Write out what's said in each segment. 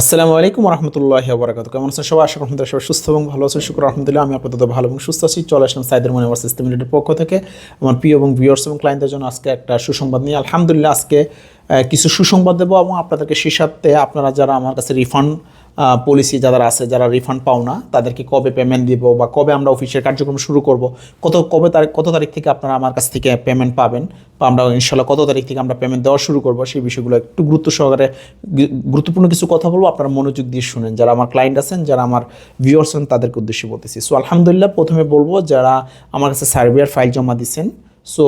আসসালামু আলাইকুম রহমতুল্লাহ বরাকাত কেমন আছেন সবাই? আশা করি সবাই সুস্থ এবং ভালো আছেন। শুক্র রহমতুল্লাহ আমি আপাতত ভালো এবং সুস্থ আছি। চলে আসলাম সাইদের মনে সিস্টেম লিমিটেড পক্ষ থেকে। আমার প্রিয় এবং ভিউয়ার্স এবং ক্লায়েন্টের জন্য আজকে একটা সুসংবাদ নিয়ে আলহামদুলিল্লাহ আজকে কিছু সুসংবাদ দেবো এবং আপনাদেরকে সেই সাথে আপনারা যারা আমার কাছে রিফান্ড পলিসি যারা আছে, যারা রিফান্ড পাও না, তাদেরকে কবে পেমেন্ট দিব বা কবে আমরা অফিসের কার্যক্রম শুরু করব, কত, কবে তারিখ কত তারিখ থেকে আপনারা আমার কাছ থেকে পেমেন্ট পাবেন, বা আমরা ইনশাল্লাহ কত তারিখ থেকে আমরা পেমেন্ট দেওয়া শুরু করব, সেই বিষয়গুলো একটু গুরুত্ব সহকারে গুরুত্বপূর্ণ কিছু কথা বলব, আপনারা মনোযোগ দিয়ে শুনেন। যারা আমার ক্লায়েন্ট আছেন, যারা আমার ভিউয়ার্স আছেন, তাদেরকে উদ্দেশ্যে বলতেছি। সো আলহামদুলিল্লাহ, প্রথমে বলব, যারা আমার কাছে সার্ভিয়ার ফাইল জমা দিচ্ছেন সো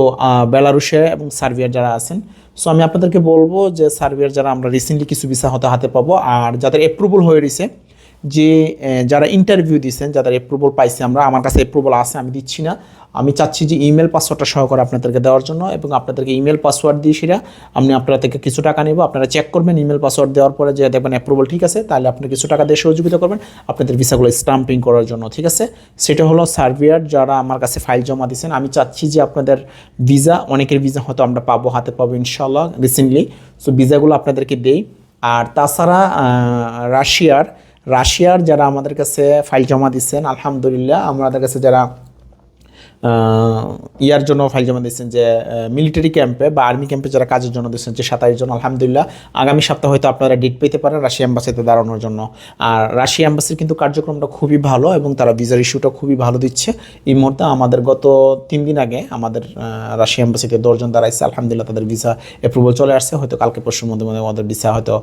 বেলারুশে এবং সার্বিয়ার যারা আছেন সো আমি আপনাদেরকে বলব যে সার্বিয়ার যারা, আমরা রিসেন্টলি কিছু ভিসা হতে হাতে পাবো, আর যাদের অ্যাপ্রুভাল হয়ে রয়েছে যে যারা ইন্টারভিউ দিচ্ছেন যাদের অ্যাপ্রুভাল পাইছে আমরা, আমার কাছে অ্যাপ্রুভাল আছে, আমি দিচ্ছি না। আমি চাচ্ছি যে ইমেল পাসওয়ার্ডটা সহকারে আপনাদেরকে দেওয়ার জন্য এবং আপনাদেরকে ইমেল পাসওয়ার্ড দিয়ে সেটা আমি আপনারা থেকে কিছু টাকা নেব। আপনারা চেক করবেন ইমেল পাসওয়ার্ড দেওয়ার পরে যে দেখবেন অ্যাপ্রুভাল ঠিক আছে, তাহলে আপনি কিছু টাকা দিয়ে সহযোগিতা করবেন আপনাদের ভিসাগুলো স্টাম্পিং করার জন্য, ঠিক আছে? সেটা হলো সার্ভিয়ার যারা আমার কাছে ফাইল জমা দিয়েছেন আমি চাচ্ছি যে আপনাদের ভিসা, অনেকের ভিসা হয়তো আমরা পাবো, হাতে পাবো ইনশাল্লাহ রিসেন্টলি সো ভিসাগুলো আপনাদেরকে দেই। আর তাছাড়া রাশিয়ার রাশিয়ার যারা আমাদের কাছে ফাইল জমা দিচ্ছেন আলহামদুলিল্লাহ আমাদের কাছে যারা ইয়ার জন্য ফাইল জমা দিচ্ছেন যে মিলিটারি ক্যাম্পে বা আর্মি ক্যাম্পে যারা কাজের জন্য দিচ্ছেন যে সাতাইশ জন, আলহামদুলিল্লাহ। আগামী সপ্তাহে হয়তো আপনারা ডেট পেতে পারেন রাশিয়া এম্বাসিতে দাঁড়ানোর জন্য। আর রাশিয়া এম্বাসির কিন্তু কার্যক্রমটা খুবই ভালো এবং তারা ভিসার ইস্যুটা খুবই ভালো দিচ্ছে। এই মুহূর্তে আমাদের গত তিন দিন আগে আমাদের রাশিয়া এম্বাসিতে দশজন দাঁড়াইছে। আলহামদুলিল্লাহ তাদের ভিসা অ্যাপ্রুভাল চলে আসছে। হয়তো কালকে পরশুর মধ্যে মধ্যে আমাদের ভিসা হয়তো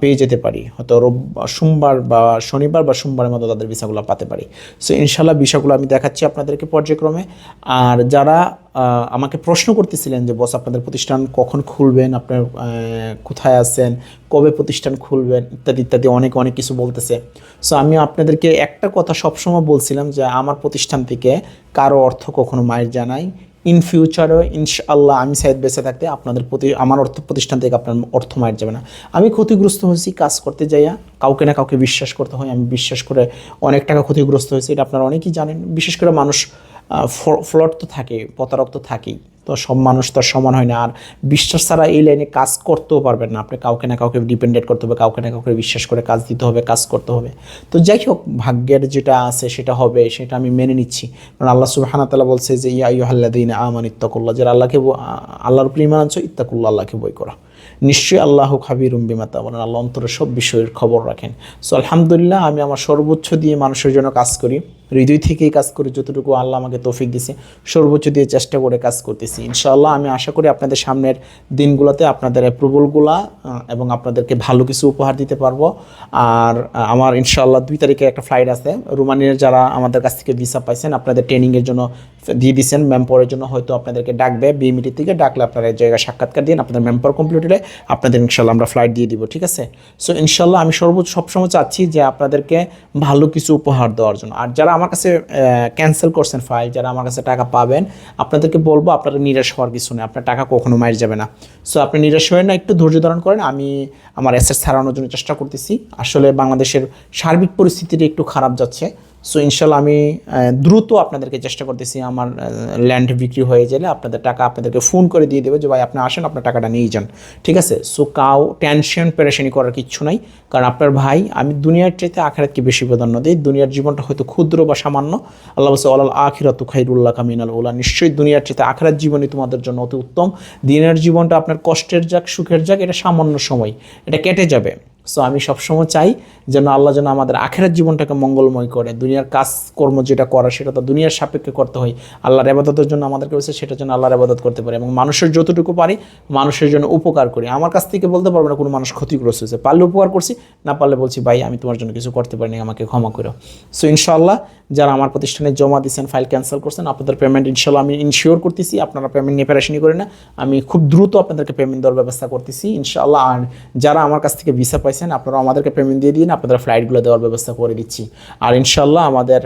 পেয়ে যেতে পারি। হয়তো রোব, সোমবার বা শনিবার বা সোমবারের মধ্যে তাদের ভিসাগুলো পাতে পারি। সো ইনশাল্লাহ বিষয়গুলো আমি দেখাচ্ছি আপনাদেরকে পর্যায়ক্রমে। আর যারা আমাকে প্রশ্ন করতেছিলেন যে, বস, আপনাদের প্রতিষ্ঠান কখন খুলবেন? আপনার কোথায় আছেন? কবে প্রতিষ্ঠান খুলবেন? ইত্যাদি ইত্যাদি অনেক অনেক কিছু বলতেছে। সো আমি আপনাদেরকে একটা কথা সবসময় বলছিলাম যে, আমার প্রতিষ্ঠান থেকে কারও অর্থ কখনো মায়ের জানাই ইন ফিউচারও ইনশাল্লাহ আমি সাইদ বেঁচে থাকতে আপনাদের প্রতি, আমার অর্থ প্রতিষ্ঠান থেকে আপনার অর্থ মায়ের যাবে না। আমি ক্ষতিগ্রস্ত হয়েছি, কাজ করতে যাইয়া কাউকে না কাউকে বিশ্বাস করতে হয়, আমি বিশ্বাস করে অনেক টাকা ক্ষতিগ্রস্ত হয়েছি, এটা আপনারা অনেকেই জানেন। বিশেষ করে মানুষ ফ্লট তো থাকে, প্রতারক তো থাকেই। তো সব মানুষ তো সমান হয় না। আর বিশ্বাস ছাড়া এই লাইনে কাজ করতেও পারবেন না। আপনি কাউকে না কাউকে ডিপেন্ডেন্ট করতে হবে, কাউকে না কাউকে বিশ্বাস করে কাজ দিতে হবে, কাজ করতে হবে। তো যাই হোক, ভাগ্যের যেটা আছে সেটা হবে, সেটা আমি মেনে নিচ্ছি। কারণ আল্লাহ সুবাহানা তালা বলছে যে, ইয়া ইহাল্লাদিন আমান ইত্তাকুল্লাহ। যারা আল্লাহকে আল্লাহর প্রিমান ইমান আনছো, ইত্তাকুল্লাহ আল্লাহকে বই করা। নিশ্চয়ই আল্লাহ খাবির বিমাতা বলেন আল্লাহ অন্তরে সব বিষয়ের খবর রাখেন। সো আলহামদুলিল্লাহ, আমি আমার সর্বোচ্চ দিয়ে মানুষের জন্য কাজ করি। হৃদয় থেকেই কাজ করি, যতটুকু আল্লাহ আমাকে তৌফিক দিছে, সর্বোচ্চ দিয়ে চেষ্টা করে কাজ করতেছি। ইনশাআল্লাহ, আমি আশা করি আপনাদের সামনের দিনগুলোতে আপনাদের অ্যাপ্রুভালগুলা এবং আপনাদেরকে ভালো কিছু উপহার দিতে পারব। আর আমার ইনশাআল্লাহ দুই তারিখে একটা ফ্লাইট আছে। রোমানিয়ার যারা আমাদের কাছ থেকে ভিসা পাইছেন, আপনাদের ট্রেনিংয়ের জন্য দিয়ে দিচ্ছেন ম্যাম্পরের জন্য হয়তো আপনাদেরকে ডাকবে। বিএমিটি থেকে ডাকলে আপনারা জায়গায় সাক্ষাৎকার দিন। আপনাদের ম্যাম্পর কমপ্লিট হলে আপনাদের ইনশাল্লাহ আমরা ফ্লাইট দিয়ে দিব, ঠিক আছে? সো ইনশাল্লাহ আমি সর্বোচ্চ সবসময় চাচ্ছি যে আপনাদেরকে ভালো কিছু উপহার দেওয়ার জন্য। আর যারা আমার কাছে ক্যান্সেল করছেন ফাইল যারা আমার কাছে টাকা পাবেন, আপনাদেরকে বলব আপনারা নিরাশ হওয়ার কিছু নেই, আপনার টাকা কখনো মার যাবে না। সো আপনি নিরাশ হয়ে না, একটু ধৈর্য ধারণ করেন, আমি আমার অ্যাসেট ছাড়ানোর জন্য চেষ্টা করতেছি। আসলে বাংলাদেশের সার্বিক পরিস্থিতিটা একটু খারাপ যাচ্ছে। সো ইনশাল্লাহ আমি দ্রুত আপনাদেরকে চেষ্টা করতেছি আমার ল্যান্ড বিক্রি হয়ে গেলে আপনাদের টাকা আপনাদেরকে ফোন করে দিয়ে দেবে যে, ভাই, আপনি আসেন, আপনার টাকাটা নিয়ে যান। ঠিক আছে? সো কাউ টেনশন পেরেশানি করার কিচ্ছু নাই। কারণ আপনার ভাই, আমি দুনিয়ার চাইতে আখেরাতকে বেশি প্রাধান্য দিই। দুনিয়ার জীবনটা হয়তো ক্ষুদ্র বা সামান্য। আল্লাহ বলছে আল্লাহ আখিরাতু খাইরুল্লাহ কামিনাল ওলা নিশ্চয়ই দুনিয়ার চাইতে আখেরাত জীবনই তোমাদের জন্য অতি উত্তম। দিনের জীবনটা আপনার কষ্টের যাক, সুখের যাক, এটা সামান্য সময়। এটা কেটে যাবে। সো আমি সবসময় চাই যেন আল্লাহ যেন আমাদের আখেরাত জীবনটাকে মঙ্গলময় করে। দুনিয়ার কাজ কর্ম যেটা করা, সেটা তো দুনিয়ার সাপেক্ষে করতে হয়। আল্লাহর আবাদতের জন্য আমাদেরকে বলছে সেটার জন্য আল্লাহর আবাদত করতে পারে। এবং মানুষের যতটুকু পারি, মানুষের জন্য উপকার করি। আমার কাছ থেকে বলতে পারব না কোনো মানুষ ক্ষতিগ্রস্ত হয়েছে। পারলে উপকার করছি, না পারলে বলছি, ভাই, আমি তোমার জন্য কিছু করতে পারিনি, আমাকে ক্ষমা করো। সো ইনশাআল্লাহ, যারা আমার প্রতিষ্ঠানে জমা দিচ্ছেন ফাইল ক্যান্সেল করছেন, আপনাদের পেমেন্ট ইনশাল্লাহ আমি ইনশিওর করতেছি। আপনারা পেমেন্ট নিয়ে প্যারেশানি করেন না। আমি খুব দ্রুত আপনাদেরকে পেমেন্ট দেওয়ার ব্যবস্থা করতেছি ইনশাল্লাহ আর যারা আমার কাছ থেকে ভিসা পাইছেন আপনারা আমাদেরকে পেমেন্ট দিয়ে দিন, আপনাদের ফ্লাইটগুলো দেওয়ার ব্যবস্থা করে দিচ্ছি। আর ইনশাল্লাহ আমাদের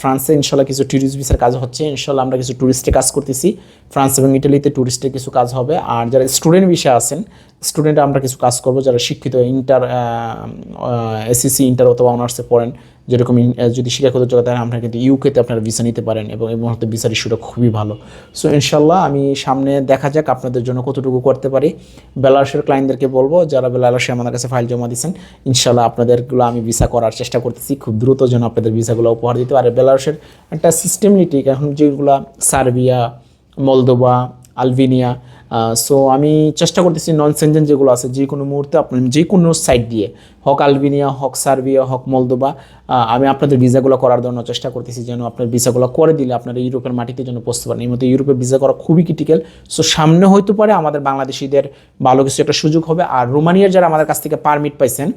ফ্রান্সে ইনশাল্লাহ কিছু ট্যুরিস্ট ভিসার কাজ হচ্ছে, ইনশাল্লাহ আমরা কিছু ট্যুরিস্টে কাজ করতেছি। ফ্রান্স এবং ইটালিতে ট্যুরিস্টের কিছু কাজ হবে। আর যারা স্টুডেন্ট ভিসা আছেন স্টুডেন্ট আমরা কিছু কাজ করব, যারা শিক্ষিত, ইন্টার এসএসসি, ইন্টার অথবা অনার্সে পড়েন, যেরকম যদি শিক্ষাগত জগতে আপনারা কিন্তু ইউকেতে আপনারা ভিসা নিতে পারেন এবং এই মুহূর্তে ভিসার ইস্যুটা খুবই ভালো। সো ইনশাল্লাহ আমি সামনে দেখা যাক আপনাদের জন্য কতটুকু করতে পারি। বেলারসের ক্লায়েন্টদেরকে বলব, যারা বেলারসে আমাদের কাছে ফাইল জমা দিচ্ছেন ইনশাল্লাহ আপনাদেরগুলো আমি ভিসা করার চেষ্টা করতেছি। খুব দ্রুত যেন আপনাদের ভিসাগুলো উপহার দিতে পারে। বেলারসের একটা সিস্টেমলিটিক এখন যেগুলো সার্বিয়া মলদোবা আলবেনিয়া সো আমি চেষ্টা করতেছি নন সেনজেন যেগুলো আছে, যে কোনো মুহূর্তে আপনি যে কোনো সাইট দিয়ে, হক আলবেনিয়া, হক সার্বিয়া, হক মলদোবা আমি আপনাদের ভিসাগুলো করার জন্য চেষ্টা করতেছি যেন আপনার ভিসাগুলো করে দিলে আপনারা ইউরোপের মাটিতে যেন পৌঁছতে পারেন। এই মতো ইউরোপে ভিসা করা খুবই ক্রিটিক্যাল সো সামনে হয়তো পারে আমাদের বাংলাদেশিদের ভালো কিছু একটা সুযোগ হবে। আর রোমানিয়ার যারা আমাদের কাছ থেকে পারমিট পাইছেন,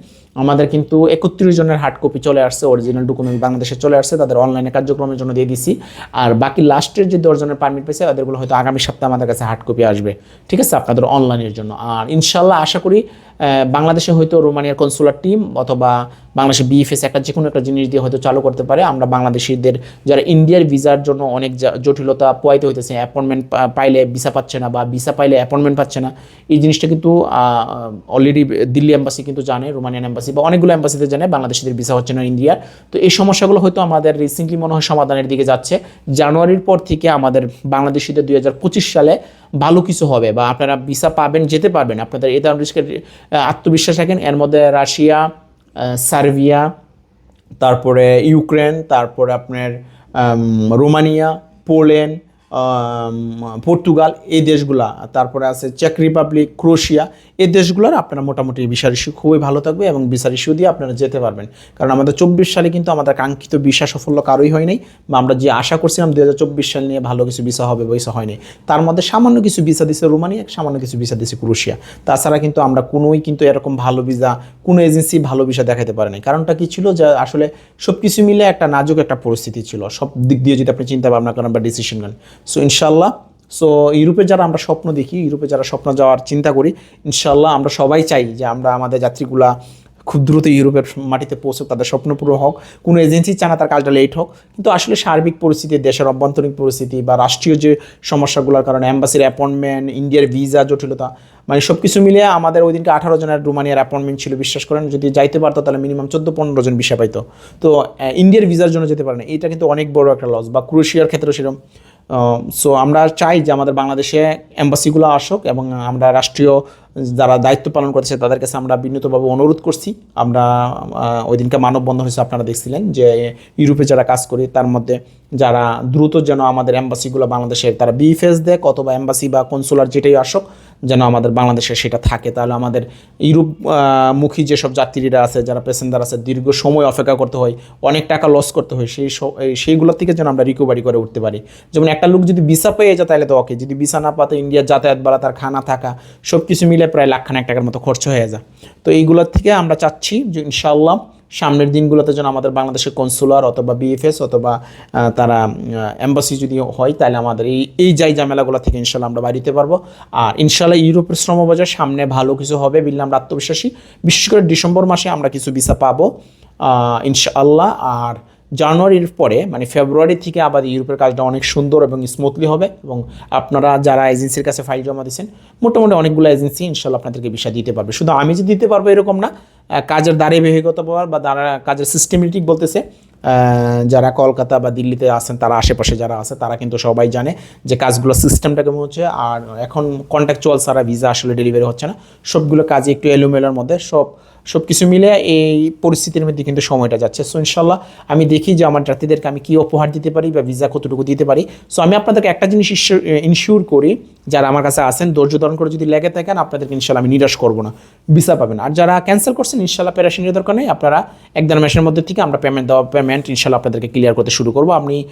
আমাদের কিন্তু একত্রিশ জনের হার্ড কপি চলে আসছে অরিজিনাল ডকুমেন্ট বাংলাদেশে চলে আসছে, তাদের অনলাইনে কার্যক্রমের জন্য দিয়ে দিছি। আর বাকি লাস্টের যে দশজনের পারমিট পেয়েছে তাদেরগুলো হয়তো আগামী সপ্তাহে আমাদের কাছে হার্ড কপি আসবে। ঠিক আছে আপনাদের অনলাইনের জন্য। আর ইনশাল্লাহ আশা করি বাংলাদেশে হয়তো রোমানিয়ার কনসুলার টিম অথবা বাংলাদেশে বিএফএস একটা যে কোনো একটা জিনিস দিয়ে হয়তো চালু করতে পারে। আমরা বাংলাদেশিদের যারা ইন্ডিয়ার ভিসার জন্য অনেক জটিলতা পোয়াইতে হইতেছে অ্যাপয়েন্টমেন্ট পাইলে ভিসা পাচ্ছে না বা ভিসা পাইলে অ্যাপয়েন্টমেন্ট পাচ্ছে না, এই জিনিসটা কিন্তু অলরেডি দিল্লি এম্বাসি কিন্তু জানে, রোমানিয়ান এম্বাসি বা অনেকগুলো এম্বাসিতে জানে, বাংলাদেশিদের ভিসা হচ্ছে না ইন্ডিয়ার তো এই সমস্যাগুলো হয়তো আমাদের রিসেন্টলি মনে হয় সমাধানের দিকে যাচ্ছে। জানুয়ারির পর থেকে আমাদের বাংলাদেশিদের দুই হাজার পঁচিশ সালে ভালো কিছু হবে বা আপনারা ভিসা পাবেন, যেতে পারবেন। আপনাদের এই ধরনের আত্মবিশ্বাস রাখেন। এর মধ্যে রাশিয়া সার্বিয়া তারপরে ইউক্রেন তারপরে আপনার রোমানিয়া পোল্যান্ড পর্তুগাল, এই দেশগুলা, তারপরে আছে চেক রিপাবলিক ক্রোশিয়া এই দেশগুলোর আপনারা মোটামুটি ভিসার ইস্যু খুবই ভালো থাকবে এবং ভিসার ইস্যু দিয়ে আপনারা যেতে পারবেন। কারণ আমাদের চব্বিশ সালে কিন্তু আমাদের কাঙ্ক্ষিত ভিসা সাফল্য কারোই হয় নাই। বা আমরা যে আশা করছিলাম দু হাজার চব্বিশ সাল নিয়ে ভালো কিছু ভিসা হবে ভিসা হয়নি তার মধ্যে সামান্য কিছু ভিসা দিছে রোমানিয়া, সামান্য কিছু ভিসা দিছে ক্রোশিয়া। তাছাড়া কিন্তু আমরা কোনোই কিন্তু এরকম ভালো ভিসা কোনো এজেন্সি ভালো ভিসা দেখাতে পারে নাই। কারণটা কি ছিল যে আসলে সব কিছু মিলে একটা নাজুক একটা পরিস্থিতি ছিল। সব দিক দিয়ে যদি আপনি চিন্তা ভাবনা করেন বা ডিসিশন নেন সো ইনশাল্লাহ সো ইউরোপে যারা আমরা স্বপ্ন দেখি ইউরোপে যারা স্বপ্ন যাওয়ার চিন্তা করি ইনশাল্লাহ আমরা সবাই চাই যে আমরা আমাদের যাত্রীগুলা খুব দ্রুত ইউরোপের মাটিতে পৌঁছুক, তাদের স্বপ্ন পুরো হোক। কোনো এজেন্সি চায় না তার কাজটা লেট হোক। কিন্তু আসলে সার্বিক পরিস্থিতি, দেশের অভ্যন্তরীণ পরিস্থিতি বা রাষ্ট্রীয় যে সমস্যাগুলোর কারণে অ্যাম্বাসির অ্যাপয়েন্টমেন্ট ইন্ডিয়ার ভিসা জটিলতা মানে সব কিছু মিলিয়ে আমাদের ওই দিনকে আঠারো জনের রোমানিয়ার অ্যাপয়েন্টমেন্ট ছিল, বিশ্বাস করেন, যদি যাইতে পারতো তাহলে মিনিমাম চোদ্দ পনেরো জন ভিসা পাইতো। তো ইন্ডিয়ার ভিসার জন্য যেতে পারে না। এটা কিন্তু অনেক বড় একটা লস বা ক্রোশিয়ার ক্ষেত্রে সেরকম সো আমরা চাই যে আমাদের বাংলাদেশে অ্যাম্বাসিগুলো আসুক এবং আমরা রাষ্ট্রীয় যারা দায়িত্ব পালন করছে তাদের কাছে আমরা বিনীতভাবে অনুরোধ করছি। আমরা ওই দিনকে মানববন্ধন হয়েছে আপনারা দেখছিলেন যে ইউরোপে যারা কাজ করি তার মধ্যে যারা দ্রুত যেন আমাদের অ্যাম্বাসিগুলো বাংলাদেশের তারা বিএফএস দেখ অথবা অ্যাম্বাসি বা কনসুলার যেটাই আসুক যেন আমাদের বাংলাদেশে সেটা থাকে। তাহলে আমাদের ইউরোপ মুখী যেসব যাত্রীরা আছে, যারা প্যাসেঞ্জার আছে, দীর্ঘ সময় অপেক্ষা করতে হয়, অনেক টাকা লস করতে হয়, সেই স- এই সেইগুলোর থেকে যেন আমরা রিকভারি করে উঠতে পারি। যেমন একটা লোক যদি ভিসা পেয়ে যায়, তাহলে তো ওকে যদি ভিসা না পাতে ইন্ডিয়ার যাতায়াত বাড়া তার খানা থাকা সব কিছু মিলে প্রায় লাখ লাখখানেক টাকার মতো খরচ হয়ে যায়। তো এইগুলোর থেকে আমরা চাচ্ছি যে ইনশাআল্লাহ সামনের দিনগুলোতে যেন আমাদের বাংলাদেশের কনসুলার অথবা বিএফএস অথবা তারা এম্বাসি যদি হয়, তাহলে আমাদের এই এই যাই ঝামেলাগুলো থেকে ইনশাল্লাহ আমরা বাড়িতে পারব। আর ইনশাল্লাহ ইউরোপের শ্রমবাজার সামনে ভালো কিছু হবে বিল্লা আমরা আত্মবিশ্বাসী বিশেষ করে ডিসেম্বর মাসে আমরা কিছু ভিসা পাবো ইনশাআল্লাহ। আর জানুয়ারির পরে মানে ফেব্রুয়ারি থেকে আবার ইউরোপের কাজটা অনেক সুন্দর এবং স্মুথলি হবে এবং আপনারা যারা এজেন্সির কাছে ফাইল জমা দিয়েছেন, মোটামুটি অনেকগুলো এজেন্সি ইনশাল্লাহ আপনাদেরকে বিষয় দিতে পারবে। শুধু আমি যে দিতে পারব এরকম না কাজের দাঁড়িয়ে বিভিগত পাওয়ার বা দ্বারা কাজের সিস্টেমেটিক বলতেছে যারা কলকাতা বা দিল্লিতে আছেন, তারা আশেপাশে যারা আছে, তারা কিন্তু সবাই জানে যে কাজগুলো সিস্টেমটা কেমন হচ্ছে। আর এখন কন্ট্যাকচুয়াল সারা ভিসা আসলে ডেলিভারি হচ্ছে না। সবগুলো কাজে একটু এলোমেলোর মধ্যে, সব সব কিছু মিলে এই পরিস্থিতির মধ্যে কিন্তু সময়টা যাচ্ছে। সো ইনশাল্লাহ আমি দেখি যে আমার যাত্রীদেরকে আমি কী উপহার দিতে পারি বা ভিসা কতটুকু দিতে পারি। সো আমি আপনাদেরকে একটা জিনিস ইনশিওর করি, যারা আমার কাছে আসেন ধৈর্য ধারণ করে যদি লেগে থাকেন, আপনাদেরকে ইনশাল্লাহ আমি নিরাশ করব না ভিসা পাবেন। আর যারা ক্যান্সেল করছেন ইনশাল্লাহ প্যারাশিনের দরকার নেই, আপনারা এক দেড় মাসের মধ্যে থেকে আমরা পেমেন্ট দেওয়া পেমেন্ট ইনশাল্লাহ আপনাদেরকে ক্লিয়ার করতে শুরু করব। আমি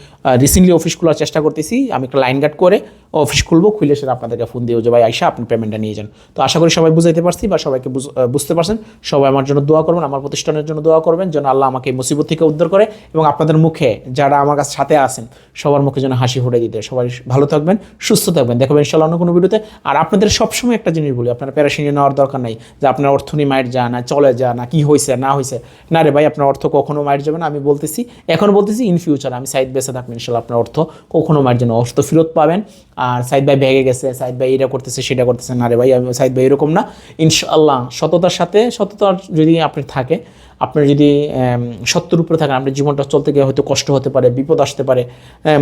রিসেন্টলি অফিস খোলার চেষ্টা করতেছি, আমি একটা লাইন গার্ড করে অফিস খুলবো, খুলে সেটা আপনাদেরকে ফোন দিয়ে যে, ভাই আইসা আপনি পেমেন্টটা নিয়ে যান। তো আশা করি সবাই বুঝাইতে পারছি বা সবাইকে বুঝ- বুঝতে পারছেন। সবাই আমার জন্য দোয়া করবেন, আমার প্রতিষ্ঠানের জন্য দোয়া করবেন, যেন আল্লাহ আমাকে মুসিবত থেকে উদ্ধার করে এবং আপনাদের মুখে যারা আমার কাছে সাথে আছেন, সবার মুখে যেন হাসি ফুটে দিতে। সবাই ভালো থাকবেন, সুস্থ থাকবেন। দেখবেন ইনশাল্লাহ অন্য কোনো ভিডিওতে। আর আপনাদের সবসময় একটা জিনিস বলি, আপনার প্যারাশিনি নেওয়ার দরকার নাই, যে আপনার অর্থ নিয়ে মায়ের যা না চলে যা না কি হয়েছে না হয়েছে না রে ভাই, আপনার অর্থ কখনো মায়ের যাবে না, আমি বলতেছি, এখন বলতেছি ইন ফিউচার আমি সাইড বেসে থাকবেন ইনশাল্লাহ আপনার অর্থ কখনো মায়ের জন্য অর্থ ফেরত পাবেন। আর সাইদ ভাই ভেঙে গেছে, সাইদ ভাই এটা করতেছে, সেটা করতেছে। না রে ভাই সাইদ ভাই এরকম না। ইনশাআল্লাহ, সততার সাথে সততার যদি আপনি থাকে, আপনার যদি সত্যর উপরে থাকেন আপনার জীবনটা চলতে গিয়ে হয়তো কষ্ট হতে পারে, বিপদ আসতে পারে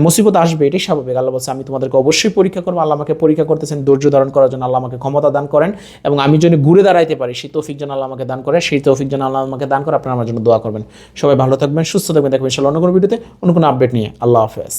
মুসিবত আসবে, এটাই স্বাভাবিক। আল্লাহ বলছে, আমি তোমাদেরকে অবশ্যই পরীক্ষা করব। আল্লাহ আমাকে পরীক্ষা করতেছেন, ধৈর্য ধারণ করার জন্য আল্লাহ আমাকে ক্ষমতা দান করেন এবং আমি যেন ঘুরে দাঁড়াইতে পারি, সেই তৌফিক যেন আল্লাহ আমাকে দান করে, সেই তৌফিক যেন আল্লাহ আমাকে দান করে, আপনারা আমার জন্য দোয়া করবেন। সবাই ভালো থাকবেন, সুস্থ থাকবেন। দেখবেন ইনশাল্লাহ অন্য কোনো ভিডিওতে, অন্য কোনো আপডেট নিয়ে। আল্লাহ হাফেজ।